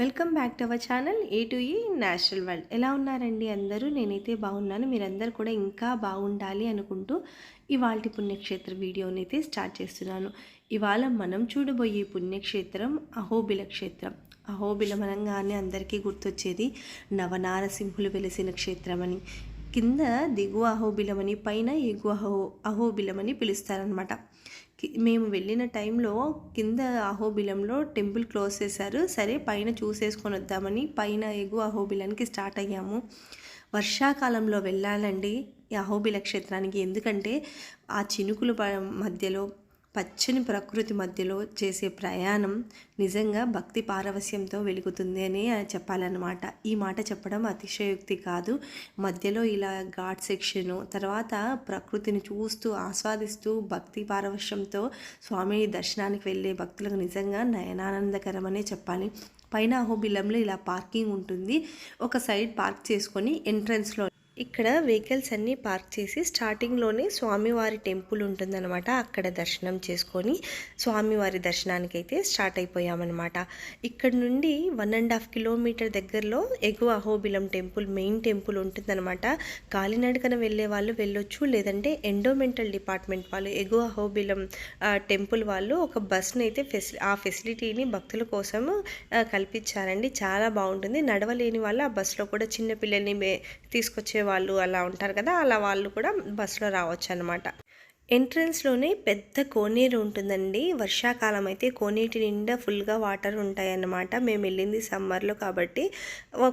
Welcome back to our channel A to E national world ఎలా ఉన్నారండి అందరూ? నేనైతే బాగున్నాను. మీరందరూ కూడా ఇంకా బాగుండాలి అనుకుంటూ ఇవాళ పుణ్యక్షేత్ర వీడియోని అయితే స్టార్ట్ చేస్తున్నాను. ఇవాళ మనం చూడబోయే పుణ్యక్షేత్రం అహోబిల క్షేత్రం. అహోబిలం అనగానే అందరికీ గుర్తొచ్చేది నవనారసింహులు వెలిసిన క్షేత్రం అని కింద దిగువ అహోబిలమని పైన ఎగువ అహో అహోబిలమని పిలుస్తారనమాట మేము వెళ్ళిన టైంలో కింద అహోబిలంలో టెంపుల్ క్లోజ్ చేశారు. సరే పైన చూసేసుకొని వద్దామని పైన ఎగువ అహోబిలానికి స్టార్ట్ అయ్యాము. వర్షాకాలంలో వెళ్ళాలండి ఈ అహోబిల క్షేత్రానికి. ఎందుకంటే ఆ చినుకుల మధ్యలో పచ్చని ప్రకృతి మధ్యలో చేసే ప్రయాణం నిజంగా భక్తి పారవస్యంతో వెలుగుతుంది అని చెప్పాలన్నమాట. ఈ మాట చెప్పడం అతిశయోక్తి కాదు. మధ్యలో ఇలా ఘాట్ సెక్షను తర్వాత ప్రకృతిని చూస్తూ ఆస్వాదిస్తూ భక్తి పారవశ్యంతో స్వామి దర్శనానికి వెళ్ళే భక్తులకు నిజంగా నయనానందకరమనే చెప్పాలి. పైన అహోబిలంలో ఇలా పార్కింగ్ ఉంటుంది. ఒక సైడ్ పార్క్ చేసుకొని ఎంట్రన్స్లో ఇక్కడ వెహికల్స్ అన్నీ పార్క్ చేసి స్టార్టింగ్లోనే స్వామివారి టెంపుల్ ఉంటుందన్నమాట. అక్కడ దర్శనం చేసుకొని స్వామివారి దర్శనానికి అయితే స్టార్ట్ అయిపోయామన్నమాట. ఇక్కడ నుండి వన్ అండ్ హాఫ్ కిలోమీటర్ దగ్గరలో ఎగువ అహోబిలం టెంపుల్ మెయిన్ టెంపుల్ ఉంటుందన్నమాట. కాలినడకన వెళ్ళే వాళ్ళు వెళ్ళొచ్చు లేదంటే ఎండోమెంటల్ డిపార్ట్మెంట్ వాళ్ళు ఎగువ అహోబిలం టెంపుల్ వాళ్ళు ఒక బస్ని అయితే ఫెసి ఆ ఫెసిలిటీని భక్తుల కోసం కల్పించారండి. చాలా బాగుంటుంది. నడవలేని వాళ్ళు ఆ బస్సులో కూడా చిన్న పిల్లల్ని మే- తీసుకొచ్చే వాళ్ళు అలా ఉంటారు కదా అలా వాళ్ళు కూడా బస్సులో రావచ్చు అనమాట ఎంట్రన్స్లోనే పెద్ద కోనేరు ఉంటుందండి. వర్షాకాలం అయితే కోనేటి నిండా ఫుల్గా వాటర్ ఉంటాయన్నమాట. మేము వెళ్ళింది సమ్మర్లో కాబట్టి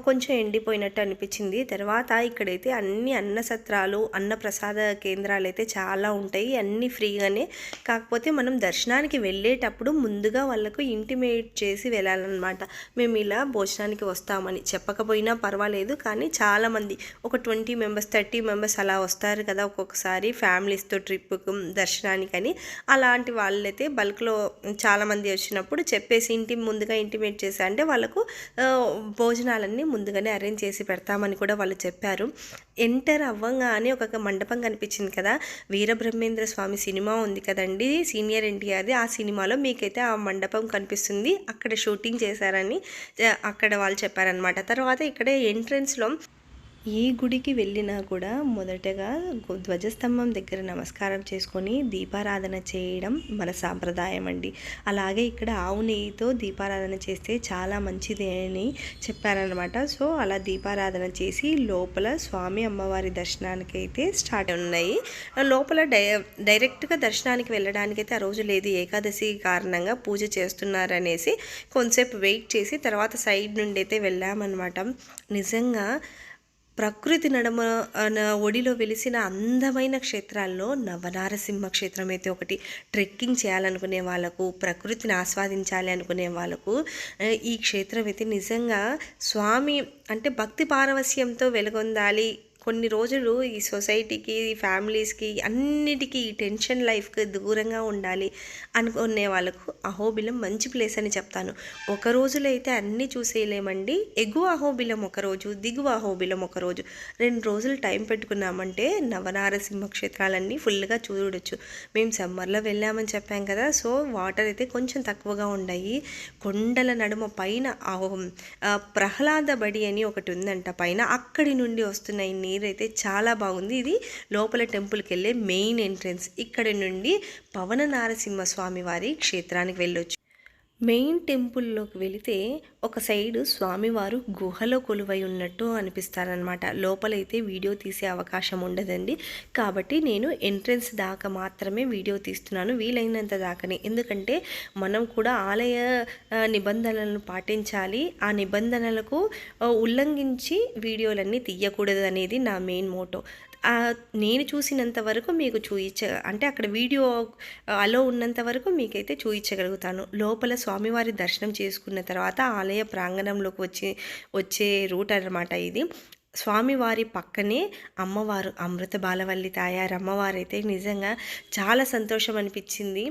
కొంచెం ఎండిపోయినట్టు అనిపించింది. తర్వాత ఇక్కడైతే అన్ని అన్న సత్రాలు అన్న ప్రసాద కేంద్రాలు అయితే చాలా ఉంటాయి. అన్నీ ఫ్రీగానే. కాకపోతే మనం దర్శనానికి వెళ్ళేటప్పుడు ముందుగా వాళ్ళకు ఇంటిమేట్ చేసి వెళ్ళాలన్నమాట. మేము ఇలా భోజనానికి వస్తామని చెప్పకపోయినా పర్వాలేదు. కానీ చాలామంది ఒక ట్వంటీ మెంబర్స్ థర్టీ మెంబర్స్ అలా వస్తారు కదా ఒక్కొక్కసారి ఫ్యామిలీస్తో ట్రిప్కు. దర్శనానికని. అలాంటి వాళ్ళైతే బల్క్లో చాలామంది వచ్చినప్పుడు చెప్పేసి ఇంటి ముందుగా ఇంటిమేట్ చేసి అంటే వాళ్ళకు భోజనాలన్నీ ముందుగానే అరేంజ్ చేసి పెడతామని కూడా వాళ్ళు చెప్పారు. ఎంటర్ అవ్వగానే ఒక మండపం కనిపించింది కదా. వీరబ్రహ్మేంద్ర స్వామి సినిమా ఉంది కదండి సీనియర్ ఎన్టీఆర్ది. ఆ సినిమాలో మీకైతే ఆ మండపం కనిపిస్తుంది. అక్కడ షూటింగ్ చేశారని అక్కడ వాళ్ళు చెప్పారనమాట తర్వాత ఇక్కడ ఎంట్రన్స్లో ఏ గుడికి వెళ్ళినా కూడా మొదటగా ధ్వజస్తంభం దగ్గర నమస్కారం చేసుకొని దీపారాధన చేయడం మన సాంప్రదాయం అండి అలాగే ఇక్కడ ఆవు నెయ్యితో దీపారాధన చేస్తే చాలా మంచిది అని చెప్పారనమాట సో అలా దీపారాధన చేసి లోపల స్వామి అమ్మవారి దర్శనానికి అయితే స్టార్ట్ ఉన్నాయి. లోపల డై డైరెక్ట్గా దర్శనానికి వెళ్ళడానికి అయితే ఆ రోజు లేదు. ఏకాదశి కారణంగా పూజ చేస్తున్నారనేసి కొంతసేపు వెయిట్ చేసి తర్వాత సైడ్ నుండి అయితే వెళ్ళామన్నమాట. నిజంగా ప్రకృతి నడమ ఒడిలో వెలిసిన అందమైన క్షేత్రాల్లో నవనారసింహ క్షేత్రం అయితే ఒకటి. ట్రెక్కింగ్ చేయాలనుకునే వాళ్ళకు ప్రకృతిని ఆస్వాదించాలి అనుకునే వాళ్ళకు ఈ క్షేత్రం అయితే నిజంగా స్వామి అంటే భక్తి పారవస్యంతో వెలుగొందాలి కొన్ని రోజులు ఈ సొసైటీకి ఈ ఫ్యామిలీస్కి అన్నిటికీ ఈ టెన్షన్ లైఫ్కి దూరంగా ఉండాలి అనుకునే వాళ్ళకు అహోబిలం మంచి ప్లేస్ అని చెప్తాను. ఒక రోజులో అయితే అన్నీ చూసేయలేమండి. ఎగువ అహోబిలం ఒక రోజు దిగువ అహోబిలం ఒక రోజు. రెండు రోజులు టైం పెట్టుకున్నామంటే నవనారసింహ క్షేత్రాలన్నీ ఫుల్గా చూడొచ్చు. మేము సమ్మర్లో వెళ్ళామని చెప్పాం కదా సో వాటర్ అయితే కొంచెం తక్కువగా ఉన్నాయి కొండల నడుమ పైన అహో- ప్రహ్లాద బడి అని ఒకటి ఉందంట. పైన అక్కడి నుండి వస్తున్నాయి నీరు నీరు అయితే చాలా బాగుంది. ఇది లోపల టెంపుల్కి వెళ్ళే మెయిన్ ఎంట్రన్స్. ఇక్కడ నుండి పవన నారసింహ స్వామి వారి క్షేత్రానికి వెళ్ళొచ్చు. మెయిన్ టెంపుల్లోకి వెళితే ఒక సైడు స్వామివారు గుహలో కొలువై ఉన్నట్టు అనిపిస్తారనమాట లోపలైతే వీడియో తీసే అవకాశం ఉండదండి. కాబట్టి నేను ఎంట్రన్స్ దాకా మాత్రమే వీడియో తీస్తున్నాను. వీలైనంత దాకానే. ఎందుకంటే మనం కూడా ఆలయ నిబంధనలను పాటించాలి. ఆ నిబంధనలకు ఉల్లంఘించి వీడియోలన్నీ తీయకూడదు అనేది నా మెయిన్ మోటో. నేను చూసినంత వరకు మీకు చూయించ అంటే అక్కడ వీడియో అలో ఉన్నంత వరకు మీకైతే చూయించగలుగుతాను లోపల స్వామివారి దర్శనం చేసుకున్న తర్వాత ఆలయ ప్రాంగణంలోకి వచ్చే వచ్చే రూట్ అన్నమాట ఇది. స్వామివారి పక్కనే అమ్మవారు అమృత బాలవల్లి తాయారు అమ్మవారు అయితే నిజంగా చాలా సంతోషం అనిపించింది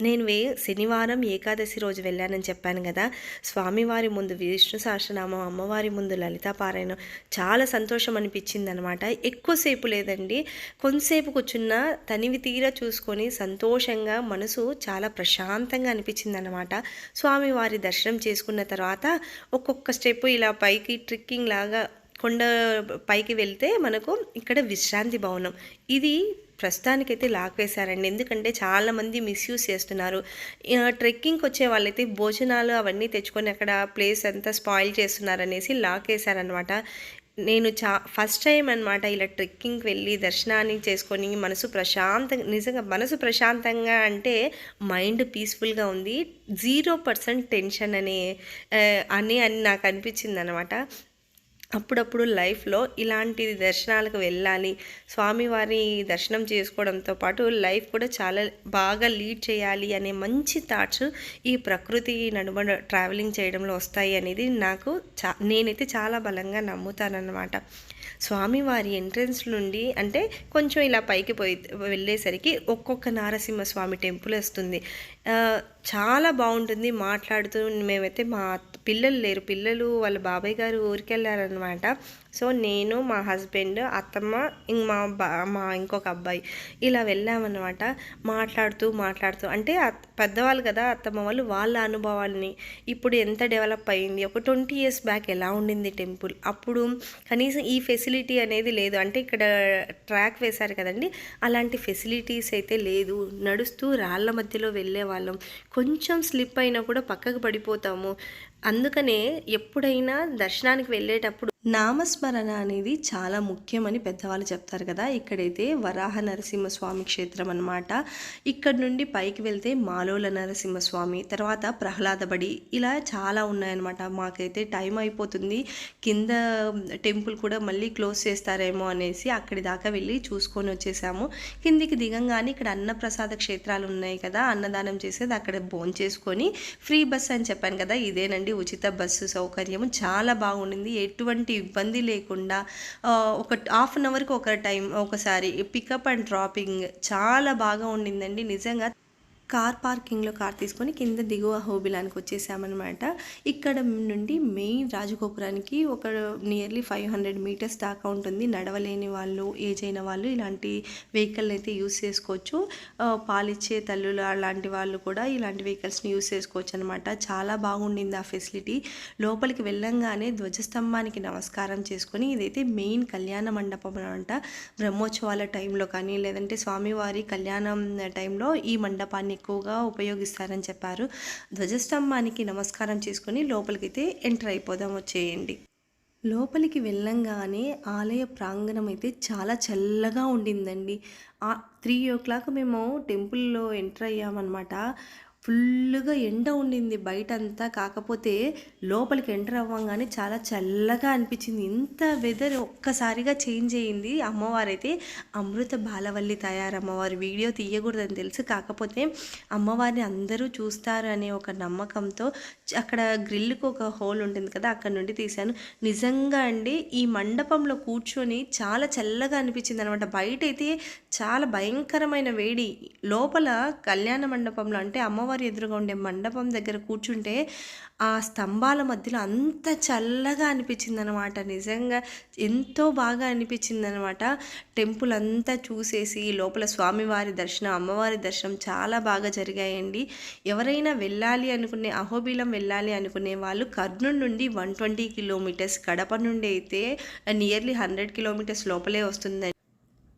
నేను వే శనివారం ఏకాదశి రోజు వెళ్ళానని చెప్పాను కదా. స్వామివారి ముందు విష్ణు సహస్రనామం అమ్మవారి ముందు లలితా పారాయణం చాలా సంతోషం అనిపించింది అనమాట ఎక్కువసేపు లేదండి. కొంతసేపు కూర్చున్న తనివి తీర చూసుకొని సంతోషంగా మనసు చాలా ప్రశాంతంగా అనిపించింది అనమాట స్వామివారి దర్శనం చేసుకున్న తర్వాత ఒక్కొక్క స్టెప్ ఇలా పైకి ట్రిక్కింగ్ లాగా కొండ పైకి వెళ్తే మనకు ఇక్కడ విశ్రాంతి భవనం. ఇది ప్రస్తుతానికైతే లాక్ వేశారండి ఎందుకంటే చాలామంది మిస్యూజ్ చేస్తున్నారు. ట్రెక్కింగ్కి వచ్చే వాళ్ళైతే భోజనాలు అవన్నీ తెచ్చుకొని అక్కడ ప్లేస్ అంతా స్పాయిల్ చేస్తున్నారనేసి లాక్ వేశారనమాట నేను చా ఫస్ట్ టైం అనమాట ఇలా ట్రెక్కింగ్కి వెళ్ళి దర్శనాన్ని చేసుకొని మనసు ప్రశాంతంగా నిజంగా మనసు ప్రశాంతంగా అంటే మైండ్ పీస్ఫుల్గా ఉంది. జీరో పర్సెంట్ టెన్షన్ అనే అని అని నాకు అనిపించింది అనమాట అప్పుడప్పుడు లైఫ్లో ఇలాంటి దర్శనాలకు వెళ్ళాలి. స్వామివారి దర్శనం చేసుకోవడంతో పాటు లైఫ్ కూడా చాలా బాగా లీడ్ చేయాలి అనే మంచి థాట్స్ ఈ ప్రకృతి నడుమ ట్రావెలింగ్ చేయడంలో వస్తాయి అనేది నాకు చా నేనైతే చాలా బలంగా నమ్ముతానన్నమాట. స్వామివారి ఎంట్రన్స్ నుండి అంటే కొంచెం ఇలా పైకి పోయి వెళ్ళేసరికి ఒక్కొక్క నారసింహస్వామి టెంపుల్ వస్తుంది. చాలా బాగుంటుంది మాట్లాడుతూ మేమైతే మా అత్త- పిల్లలు లేరు. పిల్లలు వాళ్ళ బాబాయ్ గారు ఊరికి వెళ్ళారనమాట సో నేను మా హస్బెండ్ అత్తమ్మ ఇంక మా బా మా ఇంకొక అబ్బాయి ఇలా వెళ్ళామన్నమాట. మాట్లాడుతూ మాట్లాడుతూ అంటే పెద్దవాళ్ళు కదా అత్తమ్మ వాళ్ళు వాళ్ళ అనుభవాల్ని. ఇప్పుడు ఎంత డెవలప్ అయింది? ఒక ట్వంటీ ఇయర్స్ బ్యాక్ ఎలా ఉండింది టెంపుల్? అప్పుడు కనీసం ఈ ఫెసిలిటీ అనేది లేదు. అంటే ఇక్కడ ట్రాక్ వేశారు కదండి అలాంటి ఫెసిలిటీస్ అయితే లేదు. నడుస్తూ రాళ్ళ మధ్యలో వెళ్ళే వాళ్ళం కొంచెం స్లిప్ అయినా కూడా పక్కకు పడిపోతాము. అందుకనే ఎప్పుడైనా దర్శనానికి వెళ్ళేటప్పుడు నామస్మరణ అనేది చాలా ముఖ్యమని పెద్దవాళ్ళు చెప్తారు కదా. ఇక్కడైతే వరాహ నరసింహస్వామి క్షేత్రం అనమాట ఇక్కడ నుండి పైకి వెళ్తే మాలోల నరసింహస్వామి తర్వాత ప్రహ్లాదబడి ఇలా చాలా ఉన్నాయన్నమాట. మాకైతే టైం అయిపోతుంది. కింద టెంపుల్ కూడా మళ్ళీ క్లోజ్ చేస్తారేమో అనేసి అక్కడి దాకా వెళ్ళి చూసుకొని వచ్చేసాము. కిందికి దిగంగానే ఇక్కడ అన్నప్రసాద క్షేత్రాలు ఉన్నాయి కదా. అన్నదానం చేసేది అక్కడ భోన్ చేసుకొని ఫ్రీ బస్ అని చెప్పాను కదా. ఇదేనండి ఉచిత బస్సు సౌకర్యం చాలా బాగుండింది. ఎటువంటి ఇబ్బంది లేకుండా ఒక హాఫ్ అన్ అవర్కి ఒక టైం ఒకసారి పికప్ అండ్ డ్రాపింగ్ చాలా బాగా ఉండిందండి. నిజంగా కార్ పార్కింగ్లో కార్ తీసుకొని కింద దిగువ హోబిలానికి వచ్చేసామన్నమాట. ఇక్కడ నుండి మెయిన్ రాజగోపురానికి ఒక నియర్లీ ఫైవ్ హండ్రెడ్ మీటర్స్ దాకా ఉంటుంది. నడవలేని వాళ్ళు ఏజ్ అయిన వాళ్ళు ఇలాంటి వెహికల్ అయితే యూస్ చేసుకోవచ్చు. పాలిచ్చే తల్లులు అలాంటి వాళ్ళు కూడా ఇలాంటి వెహికల్స్ని యూస్ చేసుకోవచ్చు అనమాట చాలా బాగుండింది ఆ ఫెసిలిటీ లోపలికి వెళ్ళంగానే ధ్వజస్తంభానికి నమస్కారం చేసుకొని ఇదైతే మెయిన్ కళ్యాణ మండపం అనమాట బ్రహ్మోత్సవాల టైంలో కానీ లేదంటే స్వామివారి కళ్యాణం టైంలో ఈ మండపాన్ని ఎక్కువగా ఉపయోగిస్తారని చెప్పారు. ధ్వజస్తంభానికి నమస్కారం చేసుకొని లోపలికైతే ఎంటర్ అయిపోదాం వచ్చేయండి. లోపలికి వెళ్ళంగానే ఆలయ ప్రాంగణం అయితే చాలా చల్లగా ఉండిందండి. త్రీ ఓ క్లాక్ మేము టెంపుల్లో ఎంటర్ అయ్యామన్నమాట. ఫుల్గా ఎండ ఉండింది బయట అంతా కాకపోతే లోపలికి ఎంటర్ అవ్వగానే చాలా చల్లగా అనిపించింది. ఇంత వెదర్ ఒక్కసారిగా చేంజ్ అయ్యింది. అమ్మవారైతే అమృత బాలవల్లి తయారమ్మవారి. వీడియో తీయకూడదని తెలుసు. కాకపోతే అమ్మవారిని అందరూ చూస్తారు అనే ఒక నమ్మకంతో అక్కడ గ్రిల్కి ఒక హోల్ ఉంటుంది కదా అక్కడ నుండి తీశాను. నిజంగా అండి ఈ మండపంలో కూర్చొని చాలా చల్లగా అనిపించింది అనమాట బయటైతే చాలా భయంకరమైన వేడి. లోపల కళ్యాణ మండపంలో అంటే అమ్మవారి ఎదురుగా ఉండే మండపం దగ్గర కూర్చుంటే ఆ స్తంభాల మధ్యలో అంత చల్లగా అనిపించింది అనమాట నిజంగా ఎంతో బాగా అనిపించింది అనమాట టెంపుల్ అంతా చూసేసి లోపల స్వామివారి దర్శనం అమ్మవారి దర్శనం చాలా బాగా జరిగాయండి. ఎవరైనా వెళ్ళాలి అనుకునే అహోబిలం వెళ్ళాలి అనుకునే వాళ్ళు కర్నూలు నుండి వన్ ట్వంటీ కిలోమీటర్స్ కడప నుండి అయితే నియర్లీ హండ్రెడ్ కిలోమీటర్స్ లోపలే వస్తుందండి.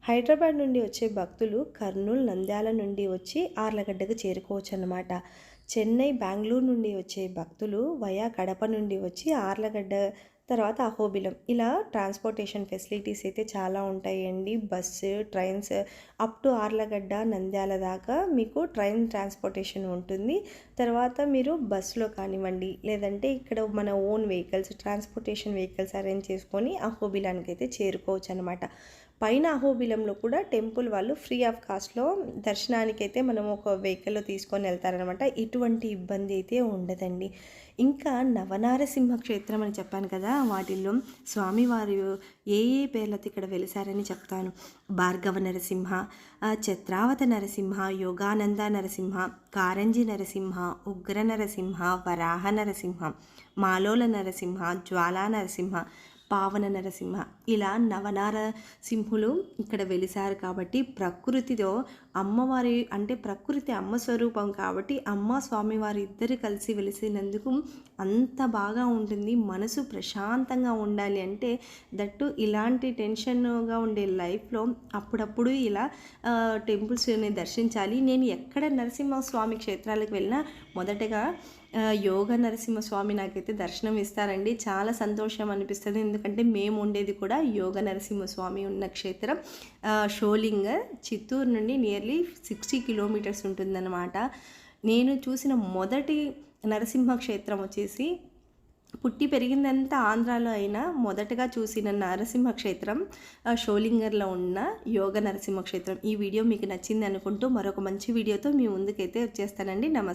హైదరాబాద్ నుండి వచ్చే భక్తులు కర్నూలు నంద్యాల నుండి వచ్చి ఆర్లగడ్డకు చేరుకోవచ్చు అన్నమాట చెన్నై బెంగళూరు నుండి వచ్చే భక్తులు వయా కడప నుండి వచ్చి ఆర్లగడ్డ తర్వాత అహోబిలం. ఇలా ట్రాన్స్పోర్టేషన్ ఫెసిలిటీస్ అయితే చాలా ఉంటాయండి. Bus trains up to Allagadda Nandyal దాకా మీకు ట్రైన్ ట్రాన్స్పోర్టేషన్ ఉంటుంది. తర్వాత మీరు బస్సులో కానివ్వండి లేదంటే ఇక్కడ మన own vehicles transportation vehicles arrange చేసుకొని అహోబిలానికి అయితే చేరుకోవచ్చు అనమాట పైన అహోబిలంలో కూడా టెంపుల్ వాళ్ళు ఫ్రీ ఆఫ్ కాస్ట్లో దర్శనానికి అయితే మనం ఒక వెహికల్లో తీసుకొని వెళ్తారనమాట ఎటువంటి ఇబ్బంది అయితే ఉండదండి. ఇంకా నవనారసింహ క్షేత్రం అని చెప్పాను కదా వాటిల్లో స్వామివారు ఏ ఏ పేర్లతో ఇక్కడ వెలిసారని చెప్తాను. భార్గవ నరసింహ చత్రావత నరసింహ యోగానంద నరసింహ కారంజి నరసింహ ఉగ్ర నరసింహ వరాహ నరసింహ మాలోల నరసింహ జ్వాలా నరసింహ పావన నరసింహ. ఇలా నవనారసింహులు ఇక్కడ వెలిసారు కాబట్టి ప్రకృతిలో అమ్మవారి అంటే ప్రకృతి అమ్మ స్వరూపం కాబట్టి అమ్మ స్వామివారి ఇద్దరు కలిసి వెలిసినందుకు అంత బాగా ఉంటుంది. మనసు ప్రశాంతంగా ఉండాలి అంటే దట్టు ఇలాంటి టెన్షన్గా ఉండే లైఫ్లో అప్పుడప్పుడు ఇలా టెంపుల్స్ని దర్శించాలి. నేను ఎక్కడ నరసింహస్వామి క్షేత్రాలకు వెళ్ళినా మొదటగా యోగ నరసింహస్వామి నాకైతే దర్శనం ఇస్తారండి. చాలా సంతోషం అనిపిస్తుంది. ఎందుకంటే మేము ఉండేది కూడా యోగ నరసింహస్వామి ఉన్న క్షేత్రం. షోలింగ్ చిత్తూరు నుండి నియర్లీ సిక్స్టీ కిలోమీటర్స్ ఉంటుందన్నమాట. నేను చూసిన మొదటి నరసింహ క్షేత్రం వచ్చేసి పుట్టి పెరిగిందంతా ఆంధ్రాలో అయినా మొదటగా చూసిన నరసింహ క్షేత్రం షోలింగర్లో ఉన్న యోగ నరసింహ క్షేత్రం. ఈ వీడియో మీకు నచ్చింది అనుకుంటూ మరొక మంచి వీడియోతో మీ ముందుకైతే వచ్చేస్తానండి. నమస్తే